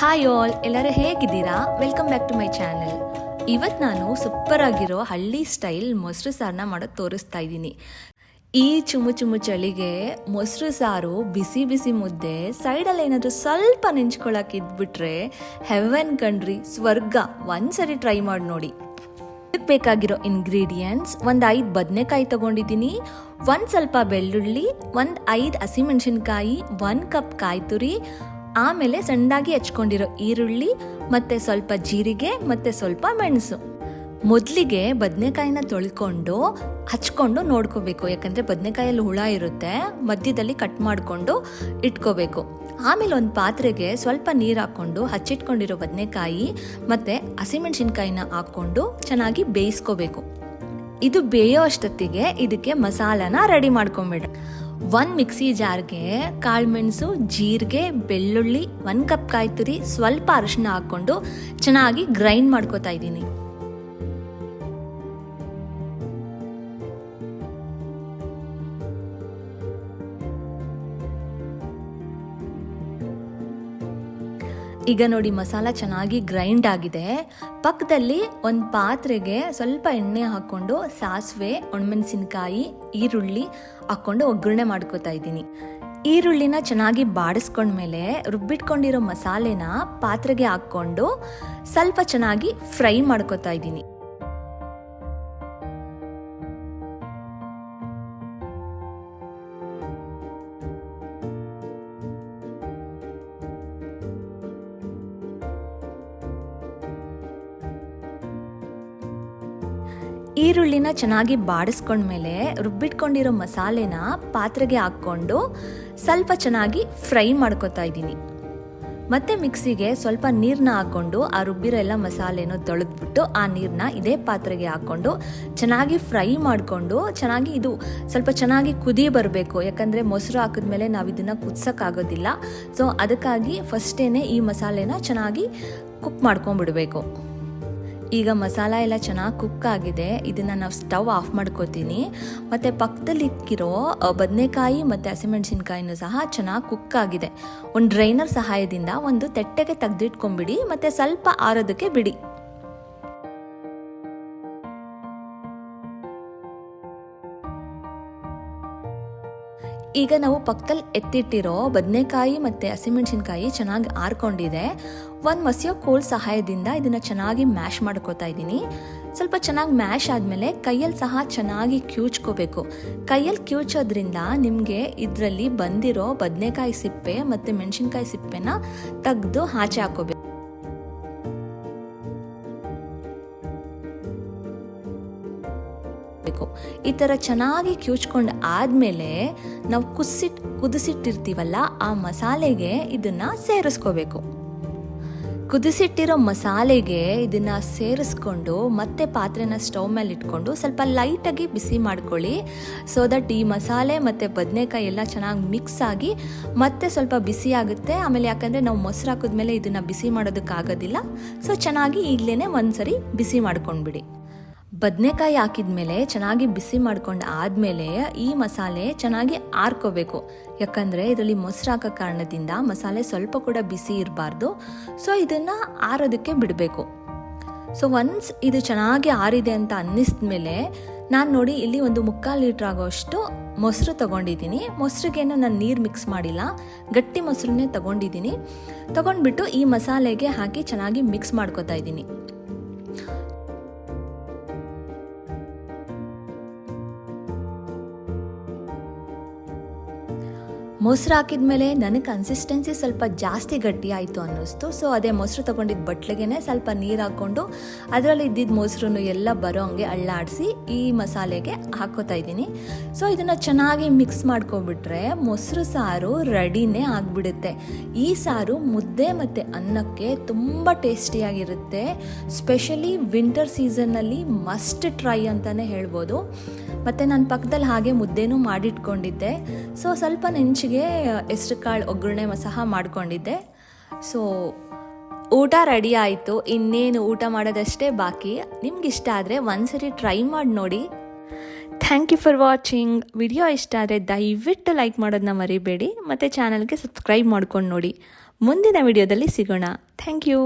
Hi all ಎಲ್ಲರೂ ಹೇಗಿದ್ದೀರಾ? Welcome back to my channel ಇವತ್ತು ನಾನು ಸೂಪರ್ ಆಗಿರೋ ಹಳ್ಳಿ ಸ್ಟೈಲ್ ಮೊಸರು ಸಾರನ್ನ ಮಾಡೋದು ತೋರಿಸ್ತಾ ಇದ್ದೀನಿ. ಈ ಚುಮು ಚುಮು ಚಳಿಗೆ ಮೊಸರು ಸಾರು ಬಿಸಿ ಬಿಸಿ ಮುದ್ದೆ, ಸೈಡಲ್ಲಿ ಏನಾದರೂ ಸ್ವಲ್ಪ ನೆಂಚ್ಕೊಳಕ್ಕೆ ಇದ್ಬಿಟ್ರೆ ಹೆವೆನ್ ಕಣ್ರಿ, ಸ್ವರ್ಗ. ಒಂದ್ಸರಿ ಟ್ರೈ ಮಾಡಿ ನೋಡಿ. ಇದಕ್ಕೆ ಬೇಕಾಗಿರೋ ಇಂಗ್ರೀಡಿಯೆಂಟ್ಸ್ ಒಂದು ಐದು ಬದನೆಕಾಯಿ ತಗೊಂಡಿದ್ದೀನಿ, ಒಂದು ಸ್ವಲ್ಪ ಬೆಳ್ಳುಳ್ಳಿ, ಒಂದು ಐದು ಹಸಿಮೆಣಸಿನ್ಕಾಯಿ, ಒಂದು ಕಪ್ ಕಾಯಿ ತುರಿ ಆಮೇಲೆ ಸಣ್ಣದಾಗಿ ಹಚ್ಕೊಂಡಿರೋ ಈರುಳ್ಳಿ, ಮತ್ತು ಸ್ವಲ್ಪ ಜೀರಿಗೆ, ಮತ್ತು ಸ್ವಲ್ಪ ಮೆಣಸು. ಮೊದಲಿಗೆ ಬದನೆಕಾಯಿನ ತೊಳ್ಕೊಂಡು ಹಚ್ಕೊಂಡು ನೋಡ್ಕೋಬೇಕು. ಯಾಕಂದರೆ ಬದನೆಕಾಯಲ್ಲಿ ಹುಳ ಇರುತ್ತೆ, ಮಧ್ಯದಲ್ಲಿ ಕಟ್ ಮಾಡಿಕೊಂಡು ಇಟ್ಕೋಬೇಕು. ಆಮೇಲೆ ಒಂದು ಪಾತ್ರೆಗೆ ಸ್ವಲ್ಪ ನೀರು ಹಾಕ್ಕೊಂಡು ಹಚ್ಚಿಟ್ಕೊಂಡಿರೋ ಬದನೆಕಾಯಿ, ಮತ್ತು ಹಸಿಮೆಣಸಿನ್ಕಾಯಿನ ಹಾಕ್ಕೊಂಡು ಚೆನ್ನಾಗಿ ಬೇಯಿಸ್ಕೋಬೇಕು. ಇದು ಬೇಯೋ ಅಷ್ಟೊತ್ತಿಗೆ ಇದಕ್ಕೆ ಮಸಾಲಾನ ರೆಡಿ ಮಾಡ್ಕೊಂಬಿಡ. ಒಂದು ಮಿಕ್ಸಿ ಜಾರ್ಗೆ ಕಾಳುಮೆಣಸು ಜೀರಿಗೆ, ಬೆಳ್ಳುಳ್ಳಿ, ಒಂದು ಕಪ್ ಕಾಯಿ ತುರಿ ಸ್ವಲ್ಪ ಅರಿಶಿನ ಹಾಕ್ಕೊಂಡು ಚೆನ್ನಾಗಿ ಗ್ರೈಂಡ್ ಮಾಡ್ಕೋತಾ ಇದ್ದೀನಿ. ಈಗ ನೋಡಿ ಮಸಾಲ ಚೆನ್ನಾಗಿ ಗ್ರೈಂಡ್ ಆಗಿದೆ. ಪಕ್ಕದಲ್ಲಿ ಒಂದು ಪಾತ್ರೆಗೆ ಸ್ವಲ್ಪ ಎಣ್ಣೆ ಹಾಕ್ಕೊಂಡು ಸಾಸಿವೆ, ಒಣಮೆಣಸಿನಕಾಯಿ, ಈರುಳ್ಳಿ ಹಾಕ್ಕೊಂಡು ಒಗ್ಗರಣೆ ಮಾಡ್ಕೋತಾ ಇದ್ದೀನಿ. ಈರುಳ್ಳಿನ ಚೆನ್ನಾಗಿ ಬಾಡಿಸ್ಕೊಂಡ್ಮೇಲೆ ರುಬ್ಬಿಟ್ಕೊಂಡಿರೋ ಮಸಾಲೆನ ಪಾತ್ರೆಗೆ ಹಾಕ್ಕೊಂಡು ಸ್ವಲ್ಪ ಚೆನ್ನಾಗಿ ಫ್ರೈ ಮಾಡ್ಕೋತಾ ಇದ್ದೀನಿ. ಈರುಳ್ಳಿನ ಚೆನ್ನಾಗಿ ಬಾಡಿಸ್ಕೊಂಡ್ಮೇಲೆ ರುಬ್ಬಿಟ್ಕೊಂಡಿರೋ ಮಸಾಲೆನ ಪಾತ್ರೆಗೆ ಹಾಕ್ಕೊಂಡು ಸ್ವಲ್ಪ ಚೆನ್ನಾಗಿ ಫ್ರೈ ಮಾಡ್ಕೊತಾ ಇದ್ದೀನಿ. ಮತ್ತೆ ಮಿಕ್ಸಿಗೆ ಸ್ವಲ್ಪ ನೀರನ್ನ ಹಾಕ್ಕೊಂಡು ಆ ರುಬ್ಬಿರೋ ಎಲ್ಲ ಮಸಾಲೆನೂ ತೊಳೆದ್ಬಿಟ್ಟು ಆ ನೀರನ್ನ ಇದೇ ಪಾತ್ರೆಗೆ ಹಾಕ್ಕೊಂಡು ಚೆನ್ನಾಗಿ ಫ್ರೈ ಮಾಡಿಕೊಂಡು ಚೆನ್ನಾಗಿ ಇದು ಸ್ವಲ್ಪ ಚೆನ್ನಾಗಿ ಕುದಿ ಬರಬೇಕು. ಯಾಕಂದರೆ ಮೊಸರು ಹಾಕಿದ್ಮೇಲೆ ನಾವು ಇದನ್ನು ಕುದ್ಸೋಕ್ಕಾಗೋದಿಲ್ಲ ಸೊ ಅದಕ್ಕಾಗಿ ಫಸ್ಟೇನೆ ಈ ಮಸಾಲೆನ ಚೆನ್ನಾಗಿ ಕುಕ್ ಮಾಡ್ಕೊಂಡ್ಬಿಡ್ಬೇಕು. ಈಗ ಮಸಾಲ ಎಲ್ಲ ಚೆನ್ನಾಗಿ ಕುಕ್ ಆಗಿದೆ. ಇದನ್ನು ನಾವು ಸ್ಟವ್ ಆಫ್ ಮಾಡ್ಕೋತೀನಿ. ಮತ್ತು ಪಕ್ಕದಲ್ಲಿ ಇಕ್ಕಿರೋ ಬದನೆಕಾಯಿ ಮತ್ತು ಹಸಿಮೆಣಸಿನ್ಕಾಯಿನೂ ಸಹ ಚೆನ್ನಾಗಿ ಕುಕ್ ಆಗಿದೆ. ಒಂದು ಡ್ರೈನರ್ ಸಹಾಯದಿಂದ ಒಂದು ತೆಟ್ಟೆಗೆ ತೆಗೆದಿಟ್ಕೊಂಬಿಡಿ ಮತ್ತು ಸ್ವಲ್ಪ ಆರೋದಕ್ಕೆ ಬಿಡಿ. ಈಗ ನಾವು ಪಕ್ಕದಲ್ಲಿ ಎತ್ತಿಟ್ಟಿರೋ ಬದನೆಕಾಯಿ ಮತ್ತು ಹಸಿಮೆಣಸಿನ್ಕಾಯಿ ಚೆನ್ನಾಗಿ ಆರ್ಕೊಂಡಿದೆ. ಒಂದು ಮಸಿಯೋ ಕೋಲ್ ಸಹಾಯದಿಂದ ಇದನ್ನು ಚೆನ್ನಾಗಿ ಮ್ಯಾಶ್ ಮಾಡ್ಕೋತಾ ಇದ್ದೀನಿ. ಸ್ವಲ್ಪ ಚೆನ್ನಾಗಿ ಮ್ಯಾಶ್ ಆದಮೇಲೆ ಕೈಯಲ್ಲಿ ಸಹ ಚೆನ್ನಾಗಿ ಕ್ಯೂಚ್ಕೋಬೇಕು. ಕೈಯಲ್ಲಿ ಕ್ಯೂಚೋದ್ರಿಂದ ನಿಮಗೆ ಇದರಲ್ಲಿ ಬಂದಿರೋ ಬದನೆಕಾಯಿ ಸಿಪ್ಪೆ ಮತ್ತು ಮೆಣಸಿನ್ಕಾಯಿ ಸಿಪ್ಪೆನ ತೆಗೆದು ಆಚೆ ಹಾಕೋಬೇಕು ಈ ಥರ ಚೆನ್ನಾಗಿ ಕ್ಯೂಚ್ಕೊಂಡು ಆದಮೇಲೆ ನಾವು ಕುದಿಸಿಟ್ ಕುದಿಸಿಟ್ಟಿರ್ತೀವಲ್ಲ ಆ ಮಸಾಲೆಗೆ ಇದನ್ನು ಸೇರಿಸ್ಕೋಬೇಕು. ಕುದಿಸಿಟ್ಟಿರೋ ಮಸಾಲೆಗೆ ಇದನ್ನು ಸೇರಿಸ್ಕೊಂಡು ಮತ್ತೆ ಪಾತ್ರೆನ ಸ್ಟವ್ ಮೇಲೆ ಇಟ್ಕೊಂಡು ಸ್ವಲ್ಪ ಲೈಟಾಗಿ ಬಿಸಿ ಮಾಡ್ಕೊಳ್ಳಿ. ಸೊ ದಟ್ ಈ ಮಸಾಲೆ ಮತ್ತು ಬದನೆಕಾಯಿ ಎಲ್ಲ ಚೆನ್ನಾಗಿ ಮಿಕ್ಸ್ ಆಗಿ ಮತ್ತೆ ಸ್ವಲ್ಪ ಬಿಸಿ ಆಗುತ್ತೆ. ಆಮೇಲೆ ಯಾಕಂದರೆ ನಾವು ಮೊಸರು ಹಾಕಿದ್ಮೇಲೆ ಇದನ್ನು ಬಿಸಿ ಮಾಡೋದಕ್ಕಾಗೋದಿಲ್ಲ. ಸೊ ಚೆನ್ನಾಗಿ ಈಗಲೇ ಒಂದ್ಸರಿ ಬಿಸಿ ಮಾಡ್ಕೊಂಡ್ಬಿಡಿ. ಬದನೆಕಾಯಿ ಹಾಕಿದ್ಮೇಲೆ ಚೆನ್ನಾಗಿ ಬಿಸಿ ಮಾಡ್ಕೊಂಡು ಆದಮೇಲೆ ಈ ಮಸಾಲೆ ಚೆನ್ನಾಗಿ ಆರ್ಕೋಬೇಕು. ಯಾಕಂದರೆ ಇದರಲ್ಲಿ ಮೊಸರು ಹಾಕೋ ಕಾರಣದಿಂದ ಮಸಾಲೆ ಸ್ವಲ್ಪ ಕೂಡ ಬಿಸಿ ಇರಬಾರ್ದು. ಸೊ ಇದನ್ನು ಆರೋದಕ್ಕೆ ಬಿಡಬೇಕು. ಸೊ ಒನ್ಸ್ ಇದು ಚೆನ್ನಾಗಿ ಆರಿದೆ ಅಂತ ಅನ್ನಿಸಿದ್ಮೇಲೆ ನಾನು ನೋಡಿ ಇಲ್ಲಿ ಒಂದು ಮುಕ್ಕಾಲು ಲೀಟ್ರ್ ಆಗೋಷ್ಟು ಮೊಸರು ತಗೊಂಡಿದ್ದೀನಿ. ಮೊಸರಿಗೇನು ನಾನು ನೀರು ಮಿಕ್ಸ್ ಮಾಡಿಲ್ಲ. ಗಟ್ಟಿ ಮೊಸರನ್ನೇ ತಗೊಂಡಿದ್ದೀನಿ. ತಗೊಂಡ್ಬಿಟ್ಟು ಈ ಮಸಾಲೆಗೆ ಹಾಕಿ ಚೆನ್ನಾಗಿ ಮಿಕ್ಸ್ ಮಾಡ್ಕೊತಾ ಇದ್ದೀನಿ. ಮೊಸರು ಹಾಕಿದ್ಮೇಲೆ ನನಗೆ ಕನ್ಸಿಸ್ಟೆನ್ಸಿ ಸ್ವಲ್ಪ ಜಾಸ್ತಿ ಗಟ್ಟಿ ಆಯಿತು ಅನ್ನಿಸ್ತು. ಸೊ ಅದೇ ಮೊಸರು ತೊಗೊಂಡಿದ್ದ ಬಟ್ಲಿಗೆ ಸ್ವಲ್ಪ ನೀರು ಹಾಕ್ಕೊಂಡು ಅದರಲ್ಲಿ ಇದ್ದಿದ್ದ ಮೊಸರು ಎಲ್ಲ ಬರೋ ಹಂಗೆ ಅಳ್ಳಾಡಿಸಿ ಈ ಮಸಾಲೆಗೆ ಹಾಕೋತಾ ಇದ್ದೀನಿ. ಸೊ ಇದನ್ನು ಚೆನ್ನಾಗಿ ಮಿಕ್ಸ್ ಮಾಡ್ಕೊಂಬಿಟ್ರೆ ಮೊಸರು ಸಾರು ರೆಡಿನೇ ಆಗಿಬಿಡುತ್ತೆ. ಈ ಸಾರು ಮುದ್ದೆ ಮತ್ತು ಅನ್ನಕ್ಕೆ ತುಂಬ ಟೇಸ್ಟಿಯಾಗಿರುತ್ತೆ. ಸ್ಪೆಷಲಿ ವಿಂಟರ್ ಸೀಸನ್ನಲ್ಲಿ ಮಸ್ಟ್ ಟ್ರೈ ಅಂತಲೇ ಹೇಳ್ಬೋದು. ಮತ್ತು ನಾನು ಪಕ್ಕದಲ್ಲಿ ಹಾಗೆ ಮುದ್ದೆನೂ ಮಾಡಿಟ್ಕೊಂಡಿದ್ದೆ. ಸೊ ಸ್ವಲ್ಪ ನೆಂಚಿಗೆ ಹೆಸ್ರು ಕಾಳು ಒಗ್ಗರಣೆ ಸಹ ಮಾಡಿಕೊಂಡಿದ್ದೆ. ಸೊ, ಊಟ ರೆಡಿ ಆಯಿತು. ಇನ್ನೇನು ಊಟ ಮಾಡೋದಷ್ಟೇ ಬಾಕಿ. ನಿಮ್ಗೆ ಇಷ್ಟ ಆದರೆ ಒಂದ್ಸರಿ ಟ್ರೈ ಮಾಡಿ ನೋಡಿ. Thank you for watching. Video ಇಷ್ಟ ಆದರೆ ದಯವಿಟ್ಟು ಲೈಕ್ ಮಾಡೋದನ್ನ ಮರಿಬೇಡಿ. ಮತ್ತು ಚಾನಲ್ಗೆ ಸಬ್ಸ್ಕ್ರೈಬ್ ಮಾಡ್ಕೊಂಡು ನೋಡಿ. ಮುಂದಿನ ವಿಡಿಯೋದಲ್ಲಿ ಸಿಗೋಣ. Thank you.